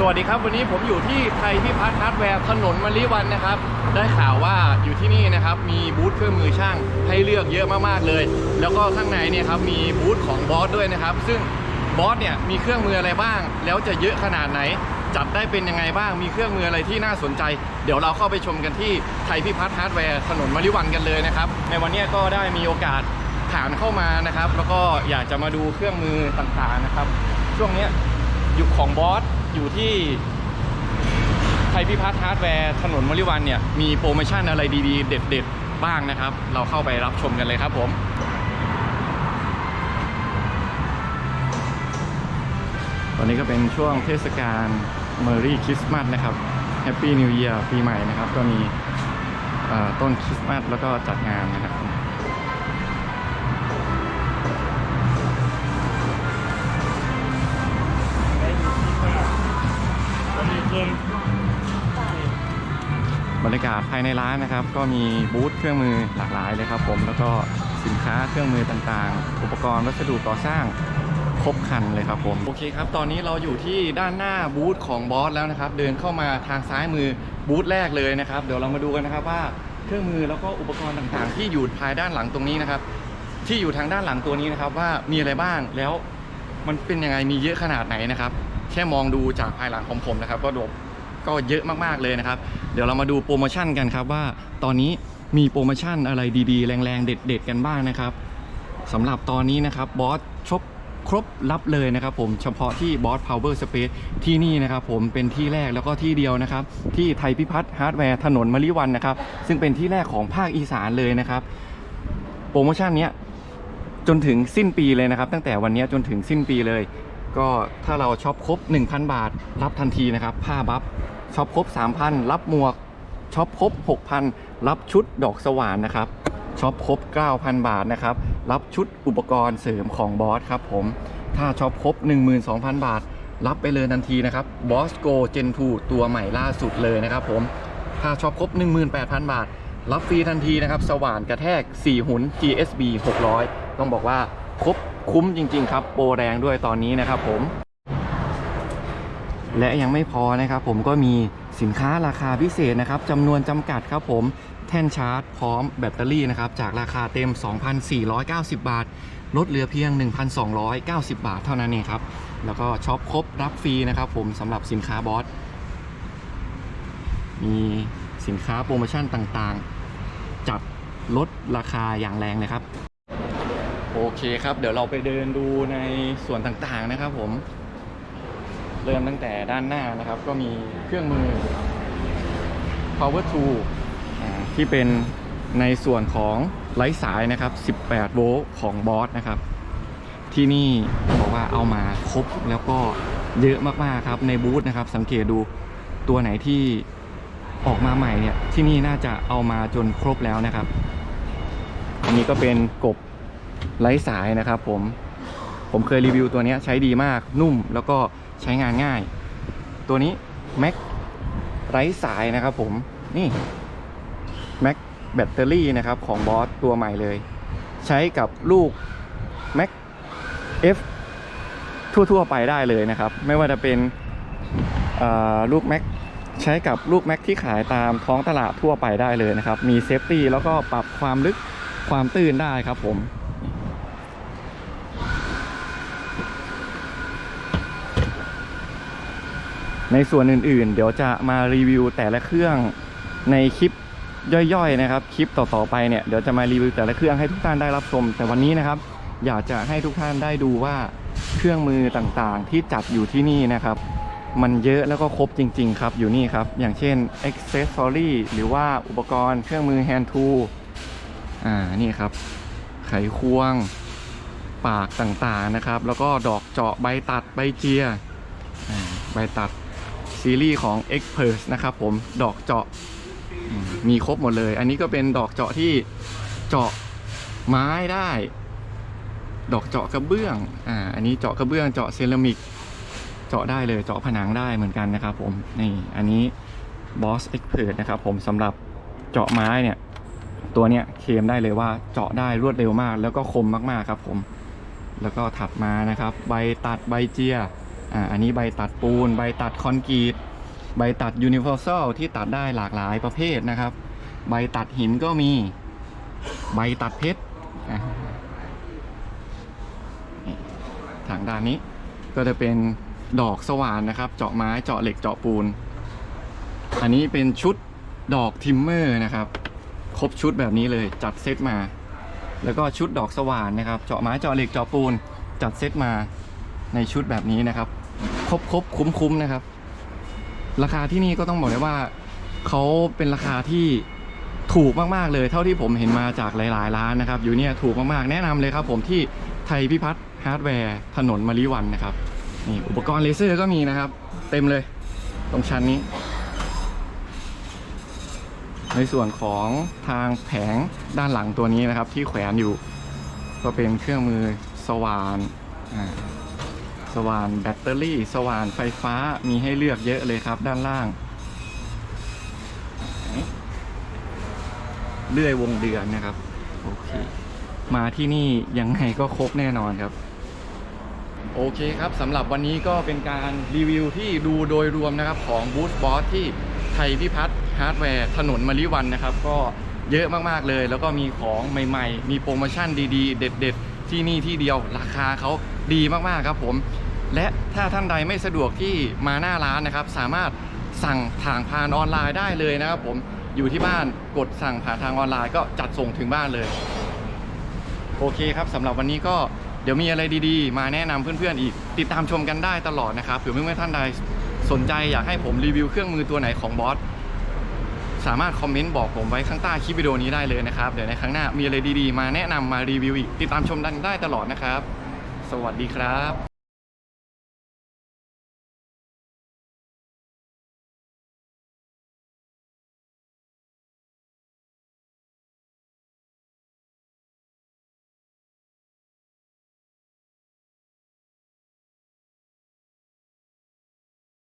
สวัสดีครับ วันนี้ผมอยู่ที่ไทยพิพัฒน์ฮาร์ดแวร์ถนนมะลิวันนะครับ ได้ข่าวว่าอยู่ที่นี่นะครับ มีบูธเครื่องมือช่างให้เลือกเยอะมากๆเลย แล้วก็ข้างในเนี่ยครับมีบูธของบอสด้วยนะครับ ซึ่งบอสเนี่ยมีเครื่องมืออะไรบ้าง แล้วจะเยอะขนาดไหน จัดได้เป็นยังไงบ้าง มีเครื่องมืออะไรที่น่าสนใจ เดี๋ยวเราเข้าไปชมกันที่ไทยพิพัฒน์ฮาร์ดแวร์ถนนมะลิวันกันเลยนะครับ ในวันนี้ก็ได้มีโอกาสผ่านเข้ามานะครับ แล้วก็อยากจะมาดูเครื่องมือต่างๆนะครับ ช่วงนี้ยอยู่ของบอส อยู่ที่ไทยพิพัฒน์ฮาร์ดแวร์ถนนมริวันเนี่ย มีโปรโมชั่นอะไรดีๆ เด็ดๆ บ้างนะครับ เราเข้าไปรับชมกันเลยครับผมตอนนี้ก็เป็นช่วงเทศกาลเมอรี่คริสต์มาสนะครับแฮปปี้นิว e ย r ปีใหม่นะครับ ก็มีต้นคริสต์มาสแล้วก็จัดงานนะครับ บรรยากาศภายในร้านนะครับ ก็มีบูธเครื่องมือหลากหลายเลยครับ ผมแล้วก็สินค้าเครื่องมือต่างๆ อุปกรณ์วัสดุก่อสร้างครบครันเลยครับผมโอเคครับ ตอนนี้เราอยู่ที่ด้านหน้าบูธของบอสแล้วนะครับ เดินเข้ามาทางซ้ายมือบูธแรกเลยนะครับ เดี๋ยวเรามาดูกันนะครับว่าเครื่องมือแล้วก็อุปกรณ์ต่างๆ ที่อยู่ภายด้านหลังตรงนี้นะครับ ที่อยู่ทางด้านหลังตัวนี้นะครับว่ามีอะไรบ้างแล้วมันเป็นยังไงมีเยอะขนาดไหนนะครับ แค่มองดูจากภายหลังของผมนะครับก็ดบก็เยอะมากๆเลยนะครับ เดี๋ยวเรามาดูโปรโมชั่นกันครับว่าตอนนี้มีโปรโมชั่นอะไรดีๆ แรงๆ เด็ด ๆ กันบ้างนะครับสำหรับตอนนี้นะครับบอสชบครบรับเลยนะครับผมเฉพาะที่บอส Power Space ที่นี่นะครับผมเป็นที่แรกแล้วก็ที่เดียวนะครับ ที่ไทยพิพัฒน์ฮาร์ดแวร์ถนนมะลิวันนะครับ ซึ่งเป็นที่แรกของภาคอีสานเลยนะครับ โปรโมชั่นเนี้ยจนถึงสิ้นปีเลยนะครับ ตั้งแต่วันนี้จนถึงสิ้นปีเลย ก็ถ้าเราช็อปครบ 1,000 บาท รับทันทีนะครับ ผ้าบัฟช็อปครบ 3,000 รับหมวกช็อปครบ 6,000 รับชุดดอกสว่านนะครับช็อปครบ 9,000 บาทนะครับ รับชุดอุปกรณ์เสริมของบอสครับผมถ้าช็อปครบ 12,000 บาท รับไปเลยทันทีนะครับ Boss Go Gen 2ตัวใหม่ล่าสุดเลยนะครับผมถ้าช็อปครบ 18,000 บาท รับฟรีทันทีนะครับ สว่านกระแทก 4 หุน GSB 600 ต้องบอกว่าครบ คุ้มจริง ๆ ครับ โปรแรงด้วยตอนนี้นะครับผม และยังไม่พอนะครับผมก็มีสินค้าราคาพิเศษนะครับจำนวนจำกัดครับผมแท่นชาร์จพร้อมแบตเตอรี่นะครับจากราคาเต็ม 2,490 บาท ลดเหลือเพียง 1,290 บาทเท่านั้นเองครับ แล้วก็ช็อปครบรับฟรีนะครับผมสำหรับสินค้าบอส มีสินค้าโปรโมชั่นต่างๆ จัดลดราคาอย่างแรงเลยครับ โอเคครับ เดี๋ยวเราไปเดินดูในส่วนต่างๆนะครับผม เริ่มตั้งแต่ด้านหน้านะครับ ก็มีเครื่องมือ power tool ที่เป็นในส่วนของไร้สายนะครับ 18 โวลต์ของบอสนะครับ ที่นี่บอกว่าเอามาครบแล้วก็เยอะมากๆครับในบูธนะครับ สังเกตดูตัวไหนที่ออกมาใหม่เนี่ยที่นี่น่าจะเอามาจนครบแล้วนะครับ อันนี้ก็เป็นกบ ไร้สายนะครับผม ผมเคยรีวิวตัวนี้ใช้ดีมากนุ่มแล้วก็ใช้งานง่าย ตัวนี้ Mac ไร้สายนะครับผมนี่ Mac แบตเตอรี่นะครับของบอสตัวใหม่เลย ใช้กับลูก Mac F ทั่ว ๆ ไปได้เลยนะครับ ไม่ว่าจะเป็นลูก Mac ใช้กับลูก Mac ที่ขายตามท้องตลาดทั่วไปได้เลยนะครับ มีเซฟตี้แล้วก็ปรับความลึกความตื้นได้ครับผม ในส่วนอื่นๆ เดี๋ยวจะมารีวิวแต่ละเครื่องในคลิปย่อยๆนะครับ คลิปต่อๆไปเนี่ยเดี๋ยวจะมารีวิวแต่ละเครื่องให้ทุกท่านได้รับชม แต่วันนี้นะครับ อยากจะให้ทุกท่านได้ดูว่าเครื่องมือต่างๆ ที่จัดอยู่ที่นี่นะครับ มันเยอะแล้วก็ครบจริง ๆ ครับอยู่นี่ครับ อย่างเช่น accessory หรือว่าอุปกรณ์เครื่องมือ hand tool อ่านี่ครับ ไขควงปากต่างๆนะครับ แล้วก็ดอกเจาะใบตัดใบเจียใบตัด ซีรีส์ของ e x p e r t นะครับผมดอกเจาะมีครบหมดเลย อันนี้ก็เป็นดอกเจาะที่เจาะไม้ได้ ดอกเจาะกระเบื้องอ่าอันนี้เจาะกระเบื้องเจาะเซรามิก เจาะได้เลยเจาะผนังได้เหมือนกันนะครับผมนี่อันนี้ Boss Expert นะครับผมสำหรับเจาะไม้เนี่ยตัวเนี้ยเคมได้เลยว่าเจาะได้รวดเร็วมาก แล้วก็คมมากๆครับผม แล้วก็ถัดมานะครับ ใบตัดใบเจีย อ่าอันนี้ใบตัดปูน ใบตัดคอนกรีต ใบตัดยูนิเวอร์แซลที่ตัดได้หลากหลายประเภทนะครับ ใบตัดหินก็มี ใบตัดเพชรอะนี่ทางด้านนี้ก็จะเป็นดอกสว่านนะครับ เจาะไม้เจาะเหล็กเจาะปูน อันนี้เป็นชุดดอกทิมเมอร์นะครับ ครบชุดแบบนี้เลยจัดเซตมา แล้วก็ชุดดอกสว่านนะครับ เจาะไม้เจาะเหล็กเจาะปูน จัดเซตมาในชุดแบบนี้นะครับ ครบครบคุ้มคุ้มนะครับ ราคาที่นี่ก็ต้องบอกเลยว่าเขาเป็นราคาที่ถูกมากๆเลย เท่าที่ผมเห็นมาจากหลาย ๆ ร้านนะครับอยู่เนี่ยถูกมากๆ แนะนำเลยครับ ผมที่ไทยพิพัฒน์ฮาร์ดแวร์ ถนนมะลิวันนะครับนี่อุปกรณ์เลเซอร์ก็มีนะครับ เต็มเลย ตรงชั้นนี้ ในส่วนของทางแผงด้านหลังตัวนี้นะครับ ที่แขวนอยู่ ก็เป็นเครื่องมือสว่านอ่า ว่านแบตเตอรี่ สว่านไฟฟ้ามีให้เลือกเยอะเลยครับด้านล่าง เลื่อยวงเดือนนะครับ โอเค มาที่นี่ยังไงก็ครบแน่นอนครับ โอเคครับสำหรับวันนี้ก็เป็นการรีวิวที่ดูโดยรวมนะครับของบูธบอสที่ไทยพิพัฒน์ฮาร์ดแวร์ถนนมะลิวันนะครับ ก็เยอะมากๆเลย แล้วก็มีของใหม่ ๆ มีโปรโมชั่นดีๆ เด็ด ๆ ที่นี่ที่เดียวราคาเขาดีมากๆครับผม และถ้าท่านใดไม่สะดวกที่มาหน้าร้านนะครับ สามารถสั่งทางผ่านออนไลน์ได้เลยนะครับผมอยู่ที่บ้านกดสั่งผ่านทางออนไลน์ก็จัดส่งถึงบ้านเลย โอเคครับสำหรับวันนี้ก็เดี๋ยวมีอะไรดีๆ มาแนะนำเพื่อนๆอีก ติดตามชมกันได้ตลอดนะครับเผื่อเพื่อท่านใดสนใจอยากให้ผมรีวิวเครื่องมือตัวไหนของบอสสามารถคอมเมนต์บอกผมไว้ข้างใต้คลิปวิดีโอนี้ได้เลยนะครับ เดี๋ยวในครั้งหน้ามีอะไรดีๆ มาแนะนำมารีวิวอีก ติดตามชมกันได้ตลอดนะครับ สวัสดีครับ